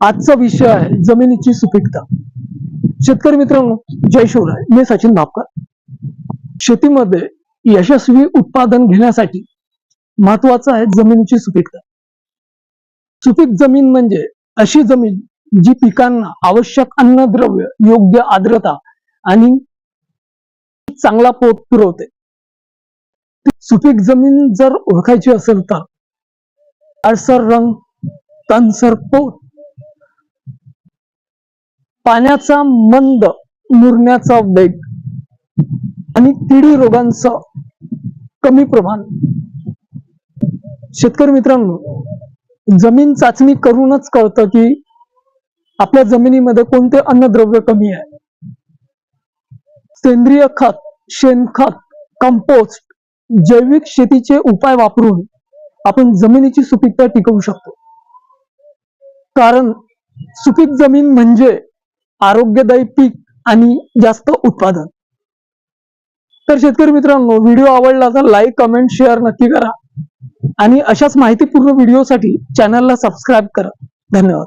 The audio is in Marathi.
आजचा विषय आहे जमिनीची सुपीकता. शेतकरी मित्रांनो जय शिवराय. मी सचिन नापकर शेतीमध्ये यशस्वी उत्पादन घेण्यासाठी महत्वाचं आहे जमिनीची सुपीकता. सुपीक जमीन म्हणजे अशी जमीन जी पिकांना आवश्यक अन्नद्रव्य योग्य आर्द्रता आणि चांगला पोत पुरवते. सुपीक जमीन जर ओळखायची असेल तर अडसर रंग तनसर पोत पाण्याचा मंद मुरण्याचा वेग आणि तिडी रोगांचं कमी प्रमाण. शेतकरी मित्रांनो जमीन चाचणी करूनच कळतं की आपल्या जमिनीमध्ये कोणते अन्नद्रव्य कमी आहे. सेंद्रिय खत शेणखत कंपोस्ट जैविक शेतीचे उपाय वापरून आपण जमिनीची सुपीकता टिकवू शकतो. कारण सुपीक जमीन म्हणजे आरोग्यदायी पीक आणि जास्त उत्पादन. तर शेतकरी मित्रांनो व्हिडिओ आवडला तर लाईक कमेंट शेअर नक्की करा. आणि अशाच माहितीपूर्ण व्हिडिओसाठी चॅनलला सबस्क्राईब करा. धन्यवाद.